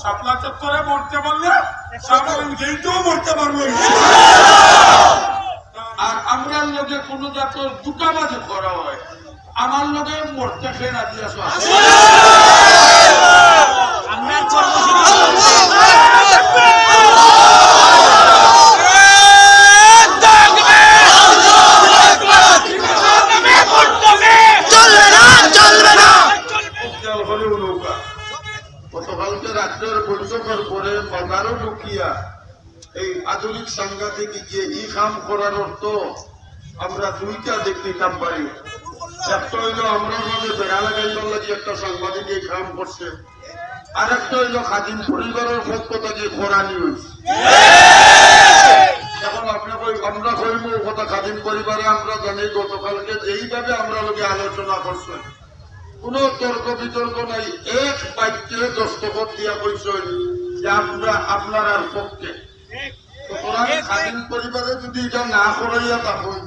শাপলা চত্বরে মরতে পারলে সাধারণ গেইতেও মরতে পারব আর আমরা লোকে কোনো জাতের দুটাবাজি করা হয়। আমার লোকে মরতে খেয়ে রাজি আসো চলবে না চলবে না খেয়াল করে নৌকা গতকালকে রাত্রের বৈঠকের পরে বাজারও ঢুকিয়া এই আধুনিক সাংঘাতিক গিয়ে ই কাম করার অর্থ আমরা দুইটা দেখতে পারি। একটা হইল আমরা মাঝে বেড়া লাগাইবার লাগে একটা সাংবাদিক এই কাম করছে। আর একটা হইল খাদিম পরিবারের পক্ষ থেকে খরানি হয়েছে এখন আপনি কই- আমরা কইব কথা খাদিম পরিবারে আমরা জানি গতকালকে যেইভাবে আমরা লোকে আলোচনা করছেন। কোন তর্ক বিতর্ক নাই। এক বাক্যে দস্তখত দিয়া কইছেন যে আমরা আপনার আর পক্ষে। স্বাধীন পরিবারে যদি এটা না করাইয়া থাকুন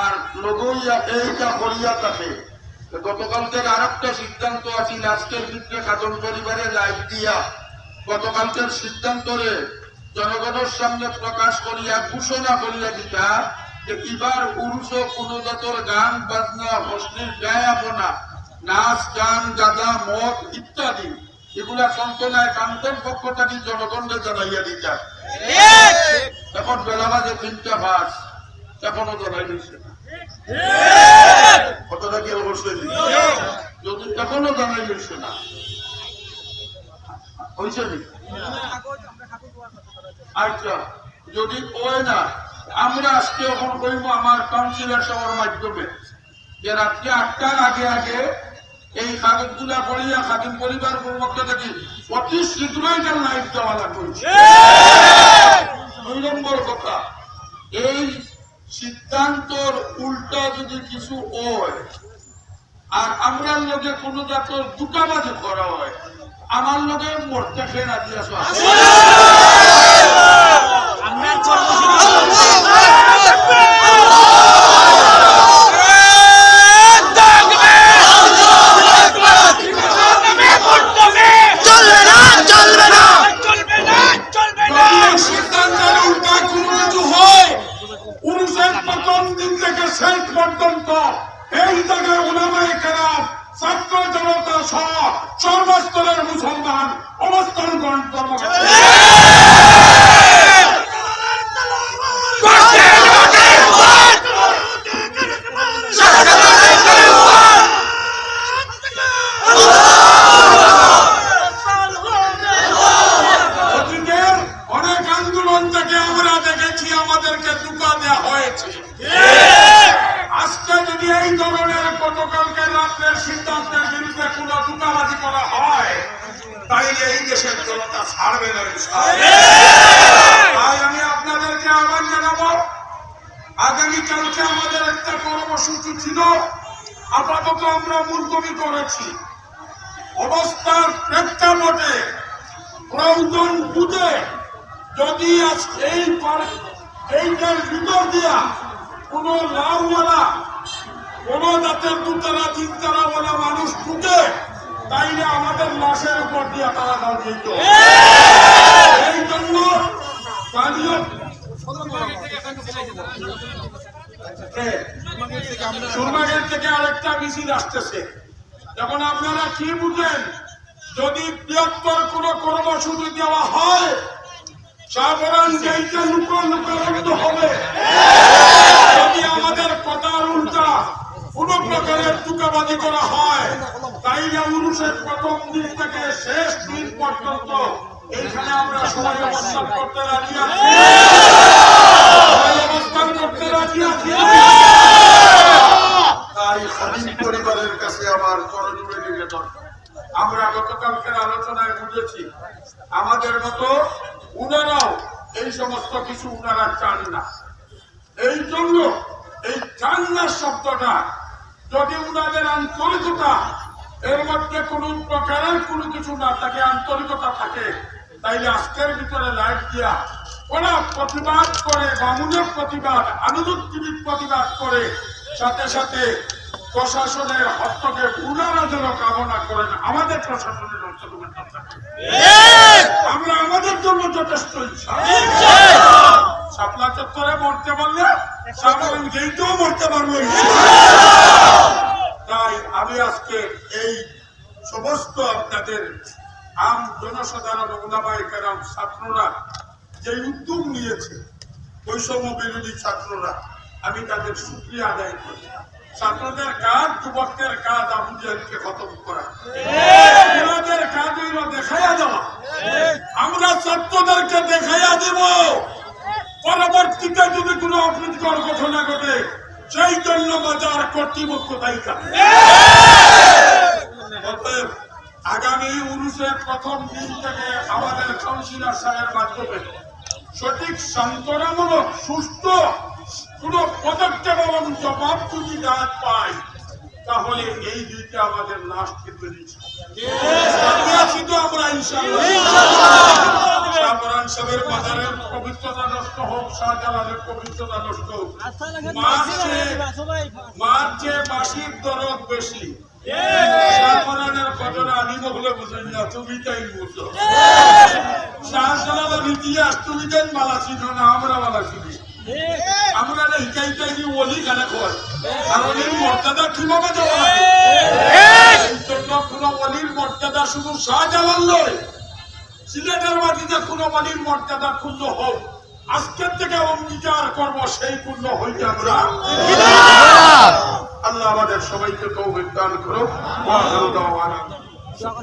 আর লগইয়া এইটা করিয়া থাকে গতকালকের আর একটা সিদ্ধান্ত আছিল আজকের ক্ষেত্রে খাদন পরিবারে লাইভ দিয়া। গতকালকের সিদ্ধান্তরে জনগণের সামনে প্রকাশ করিয়া ঘোষণা করিয়া দিতা যে এবার উরুষ কোন জাতর গান বাজনা হস্তির গায়াপনা নাচ, গান গাদা মদ ইত্যাদি। এগুলা সন্তনায় কান্তন পক্ষ থেকে জনগণকে জানাইয়া দিতা এখন বেলা বাজে তিনটা বাস এখনও জানাই দিচ্ছে আচ্ছা না, আমরা আজকে আমার কাউন্সিলর সভার মাধ্যমে যে রাত্রে আটটার আগে আগে এই কাগজগুলা পড়িয়া খাদিম পরিবার পক্ষ থেকে অতি শীঘ্রই লাইভ দেওয়া লাগবে দুই নম্বর কথা, এই সিদ্ধান্তর উল্টা যদি কিছু হয়, আর আমরা লোকে কোনো জাতের দুটাবাজি করা হয়, আমার লোকে মরতে খেয়ে রাজি চলবে না চলবে না যদি এই সিদ্ধান্তের উল্টা কোনো কিছু হয় পুরুষের প্রথম দিন থেকে শেষ পর্যন্ত এই জায়গায় ওলামায় কেরাম ছাত্র জনতা সহ মুসলমান অবস্থান গ্রহণ করব অতীতের অনেক আন্দোলন থেকে আমরা দেখেছি আমাদেরকে দুকা দেওয়া হয়েছে আজকে এই ধরনের গতকালকে রাত্রের সিদ্ধান্তের বিরুদ্ধে কোন দুকাবাজি করা হয়? তাইলে এই দেশের জনতা ছাড়বে না তাই আমি আপনাদেরকে আহ্বান জানাব আগামীকালকে আমাদের একটা কর্মসূচি ছিল, আপাতত আমরা মুলতবি করেছি। অবস্থার প্রেক্ষাপটে প্রয়োজন বুঝে যদি এই এইটার ভিতর দিয়া কোন লাউওয়ালা কোন জাতের দুতারা তিনতারা বলা মানুষ ঢুকে তাইলে আমাদের লাশের উপর দিয়ে তারা দাও যেত এই জন্য সুরমাগের থেকে আরেকটা মিছিল আসতেছে। এখন আপনারা কি বুঝেন, যদি বৃহত্তর কোন কর্মসূচি দেওয়া হয় সাধারণ যেইটা লুক লুকারণ্য হবে। যদি আমাদের কথার উল্টা কোন প্রকারের টুকাবাজি করা হয়। তাইলে পুরুষের প্রথম দিন থেকে শেষ দিন পর্যন্ত এইখানে আমরা সবাই অবস্থান করতে রাজি আছি। অবস্থান করতে রাজি আছি। তাই খাদিম পরিবারের কাছে আমার করজোড়ে নিবেদন। আমরা গতকালকের আলোচনায় বুঝেছি, আমাদের মতো উনারাও এই সমস্ত কিছু উনারা চান না। এই জন্য এই চান শব্দটা যদি উনাদের আন্তরিকতা এর মধ্যে কোন প্রকারের কোনো কিছু না থাকে আন্তরিকতা থাকে তাইলে আজকের ভিতরে লাইট দিয়া ওরা প্রতিবাদ করে বামুনের প্রতিবাদ আনুযুক্তিক প্রতিবাদ করে সাথে সাথে প্রশাসনের হস্তক্ষেপ উনারা যেন কামনা করেন। আমাদের প্রশাসনের হস্তক্ষেপের আমাদের জন্য যথেষ্ট ইচ্ছা। শাপলা চত্বরে মরতে পারলে গেইটেও মরতে পারব তাই আমি আজকে এই সমস্ত আপনাদের আম জনসাধারণ ওলামাই কেরাম ছাত্ররা যে উদ্যোগ নিয়েছে, বৈষম্য বিরোধী ছাত্ররা, আমি তাদের সুক্রিয়া আদায় করি। ছাত্রদের কাজ, যুবকদের কাজ আবু জাহেলকে খতম করা ওনাদের কাজ হইল দেখাইয়া দেওয়া আমরা ছাত্রদেরকে দেখাইয়া দেব পরবর্তীতে যদি কোনো ঘোষণা ঘটে সেই বাজার কর্তৃপক্ষ তালিকা আগামী উরুষের প্রথম দিন থেকে আমাদের কাউন্সিলর সাহেব মাধ্যমে সঠিক সান্ত্বনামূলক সুস্থ কোন পদক্ষেপ এবং জবাব যদি না পাই তাহলে এই দুইটা আমাদের লাস্ট তো আমরা ইনশাআল্লাহ সাহেবের বাজারের পবিত্রতা নষ্ট হোক শাহজালালের পবিত্রতা নষ্ট হোক। মার্চে মার্চে মাসির দরদ বেশি। শাহপরানের ঘটনা আমি বলে বুঝেন না তুমি তাই বুঝো। শাহজালালের ইতিহাস তুমি যেন বালা ছিল না আমরা বালা আমরা না হিকাই কাইনি ওলি গানে খোয়াই আর অলির মর্যাদা কীভাবে লাগে এই! জন্য কোন অলির মর্যাদা শুধু শাহজালাল নয় সিলেটের মাটিতে কোন অলির মর্যাদা ক্ষুণ্ণ হোক। আজকের থেকে অঙ্গীকার করব সেই পূর্ণ হইতে আমরা। আল্লাহ আমাদের সবাইকে তৌফিক দান করুক। ওয়া